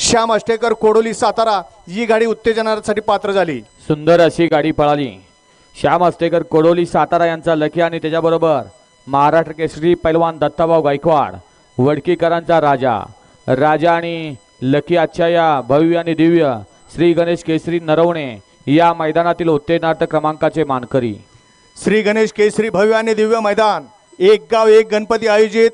श्याम अष्टेकर कोडोली सातारा ही गाडी उत्तेजनासाठी पात्र झाली. सुंदर अशी गाडी पळाली. श्याम अस्तेकर कोडोली सातारा यांचा लकी आणि त्याच्याबरोबर महाराष्ट्र केसरी पैलवान दत्ताभाऊ गायकवाड वडकीकरांचा राजा. राजा आणि लकी आजच्या या भव्य आणि दिव्य श्री गणेश केसरी नरवणे या मैदानातील उत्तेजनार्थ क्रमांकाचे मानकरी. श्री गणेश केसरी भव्य आणि दिव्य मैदान एक गाव एक गणपती आयोजित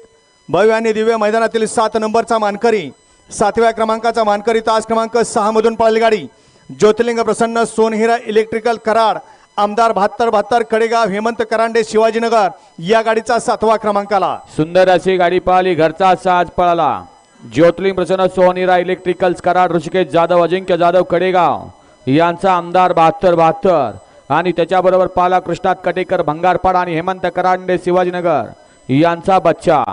भव्य आणि दिव्य मैदानातील सात नंबरचा मानकरी. सातव्या क्रमांकाचा मानकरी तास क्रमांक सहा मधून गाडी. ज्योतिर्लिंग प्रसन्न सोनहिरा इलेक्ट्रिकल कराड आमदार बहात्तर बहात्तर कडेगाव हेमंत करांडे शिवाजीनगर या गाडीचा सातवा क्रमांक आला सुंदर अशी गाडी पळाली घरचा साज पळाला. ज्योतिर्लिंग प्रसन्न सोनिरा इलेक्ट्रिकल्स कराड ऋषिकेश जाधव अजिंक्य जाधव कडेगाव. यांचा आमदार बहात्तर बहात्तर. आणि त्याच्याबरोबर पाला कृष्णात कटेकर भंगारपाड आणि हेमंत करांडे शिवाजीनगर. यांचा बच्चा.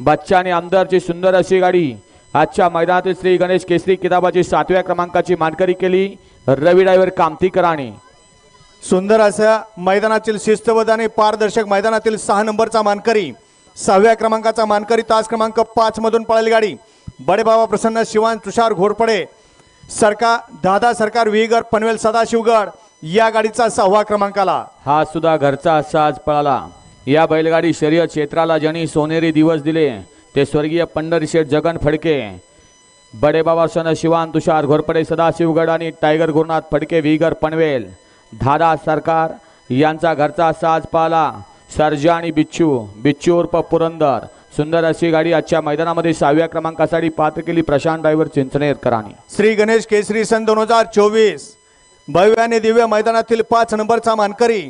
बच्चा आणि आमदारची सुंदर अशी गाडी. आजच्या मैदानातील श्री गणेश केसरी किताबाची सातव्या क्रमांकाची मानकरी केली. रवी ड्रायव्हर कामतीकरांनी सुंदर अशा मैदानातील शिस्तबद्ध आणि पारदर्शक मैदानातील सहा नंबरचा मानकरी सहाव्या क्रमांकाचा मानकरी तास क्रमांक पाच मधून पळाली गाडी. बडेबाबा प्रसन्न शिवान तुषार घोरपडे सरकार दादा सरकार विहीगर पनवेल सदाशिवगड या गाडीचा सहावा क्रमांकाला. हा सुद्धा घरचा साज पळाला. या बैलगाडी शर्यत क्षेत्राला ज्यांनी सोनेरी दिवस दिले ते स्वर्गीय पंढरीशेठ जगन फडके बडेबाबा सन शिवान तुषार घोरपडे सदाशिवगड आणि टायगर गुरुनाथ फडके विगर पनवेल धादा सरकार यांचा घरचा साज पाला. सर्जा आणि बिच्छू बिच्छू उर्फ पुरंदर सुंदर अशी गाडी आजच्या मैदानामध्ये सहाव्या क्रमांकासाठी पात्र केली. प्रशांत ड्रायव्हर चिंचणेरकरांनी श्री गणेश केसरी सन दोन हजार चोवीस भव्य आणि दिव्य मैदानातील पाच नंबरचा मानकरी.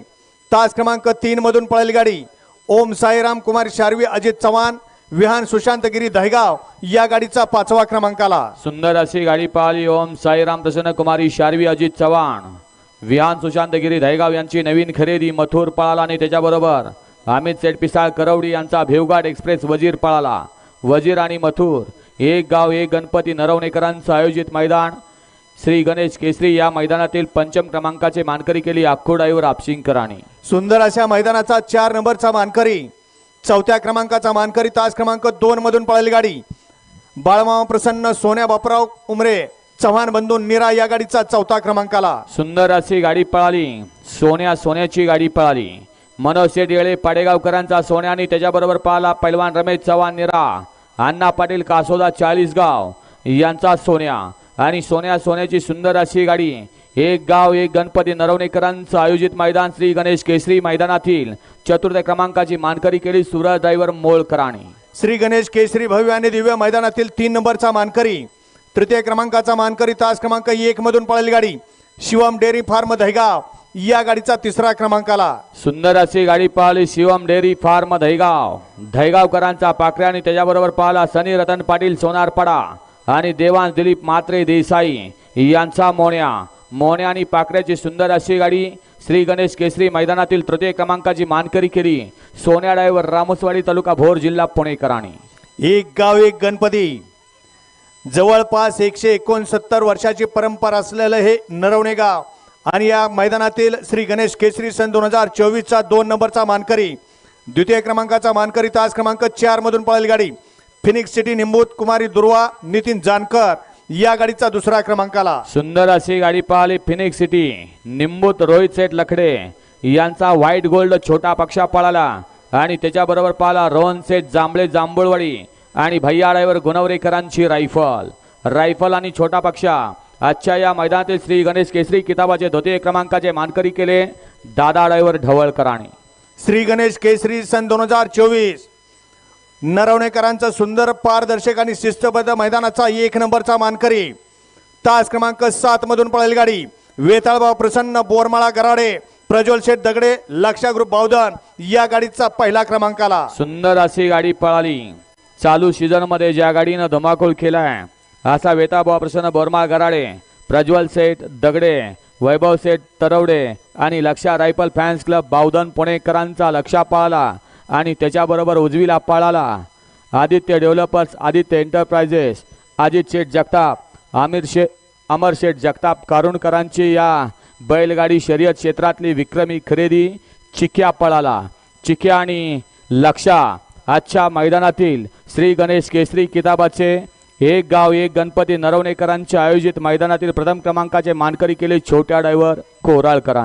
तास क्रमांक तीन मधून पळाली गाडी. ओम साईराम कुमार शार्वी अजित चव्हाण विहान सुशांतगिरी दहेगाव या गाडीचा पाचवा क्रमांकाला. सुंदर अशी गाडी पाहिली. ओम साईराम प्रसन्न कुमारी शारवी अजित चव्हाण. विहान सुशांतगिरी दहेगाव यांची नवीन खरेदी मथुर पळाला आणि त्याच्याबरोबर अमित सेठ पिसाळ करवडी यांचा भेवघाट एक्सप्रेस वजीर पळाला. वजीर आणि मथुर एक गाव एक गणपती नरवणेकरांचं आयोजित मैदान. श्री गणेश केसरी या मैदानातील पंचम क्रमांकाचे मानकरी केली ड्रायव्हर आपशिंकरांनी सुंदर अशा मैदानाचा चार नंबरचा मानकरी. चौथ्या क्रमांकाचा मानकरी तास क्रमांक दोन मधून पळाली गाडी. बाळमामा प्रसन्न सोन्या बापराव उमरे चव्हाण बंधू निरा या गाडीचा चौथा क्रमांकाला. सुंदर अशी गाडी पळाली. सोन्या सोन्याची गाडी पळाली. मनोज शेठ येळे पाडेगावकरांचा सोन्या आणि त्याच्याबरोबर पाहिला पैलवान रमेश चव्हाण निरा अण्णा पाटील कासोदा चाळीसगाव यांचा सोन्या. आणि सोन्या सोन्याची सुंदर अशी गाडी. एक गाव एक गणपती नरवणेकरांचं आयोजित मैदान श्री गणेश केसरी मैदानातील चतुर्थ क्रमांकाची मानकरी केली सुरज ड्रायव्हर मोळकराणी श्री गणेश केसरी भव्य आणि दिव्य मैदानातील तीन नंबरचा मानकरी तृतीय क्रमांकाचा मानकरी तास क्रमांक एक मधून पळाली गाडी. शिवम डेअरी फार्म दहेगाव या गाडीचा तिसरा क्रमांकाला. सुंदर अशी गाडी पाहिली शिवम डेअरी फार्म दहेगाव. दहेगावकरांचा पाकऱ्या आणि त्याच्याबरोबर पाहिला सनी रतन पाटील सोनारपाडा आणि देवांश दिलीप मात्रे देसाई यांचा मोन्या. मोन्या आणि पाकऱ्याची सुंदर अशी गाडी श्री गणेश केसरी मैदानातील तृतीय क्रमांकाची मानकरी केली. सोन्या डायवर रामोसवाडी तालुका भोर जिल्हा पुणेकरांनी एक गाव एक गणपती. जवळपास एकशे एकोणसत्तर वर्षाची परंपरा असलेलं हे नरवणे गाव आणि या मैदानातील श्री गणेश केसरी सन दोन हजार चोवीसचा दोन नंबरचा मानकरी. द्वितीय क्रमांकाचा मानकरी तास क्रमांक चार मधून पळाली गाडी. फिनिक्स सिटी निंबूत कुमारी दुर्वा नितीन जानकर. या गाडीचा दुसरा क्रमांकाला. सुंदर अशी गाडी पाहिली फिनिक्स सिटी निंबूत रोहित सेठ लखडे यांचा व्हाईट गोल्ड छोटा पक्षा पळाला आणि त्याच्याबरोबर पाहिला रोहन सेठ जांभळे जांभूळवाडी आणि भैया ड्रायव्हर गुणवरेकरांची रायफल रायफल आणि छोटा पक्षा. आजच्या या मैदानातील श्री गणेश केसरी किताबाचे द्वितीय क्रमांकाचे मानकरी केले दादा ड्रायव्हर ढवळकरांनी. श्री गणेश केसरी सन दोन हजार चोवीस. नरवणेकरांचा सुंदर पारदर्शक आणि शिस्तबद्ध मैदानाचा एक नंबरचा मानकरी. तास क्रमांक सात मधून पळेल गाडी. वेताळबाव प्रसन्न बोरमाळा गराडे प्रज्वल शेठ दगडे लक्षा ग्रुप बावधन या गाडीचा पहिला क्रमांक आला सुंदर अशी गाडी पळाली. चालू सीझनमध्ये ज्या गाडीनं धमाकूळ केलाय असा वेताळबाव प्रसन्न बोरमाळ गराडे प्रज्वल सेठ दगडे वैभव सेठ तरवडे आणि Laksha rifle fans club Bavdhan पुणेकरांचा Laksha पाळाला. आणि त्याच्याबरोबर उजवीला पळाला. आदित्य डेव्हलपर्स आदित्य एंटरप्राइजेस अजित शेठ जगताप आमिर शे अमर शेठ जगताप कारुणकरांची या बैलगाडी शर्यत क्षेत्रातली विक्रमी खरेदी चिक्या पळाला. चिक्या आणि लक्षा आजच्या मैदानातील श्री गणेश केसरी किताबाचे एक गाव एक गणपती नरवणेकरांच्या आयोजित मैदानातील प्रथम क्रमांकाचे मानकरी केले छोट्या डायव्हर कोराळकरां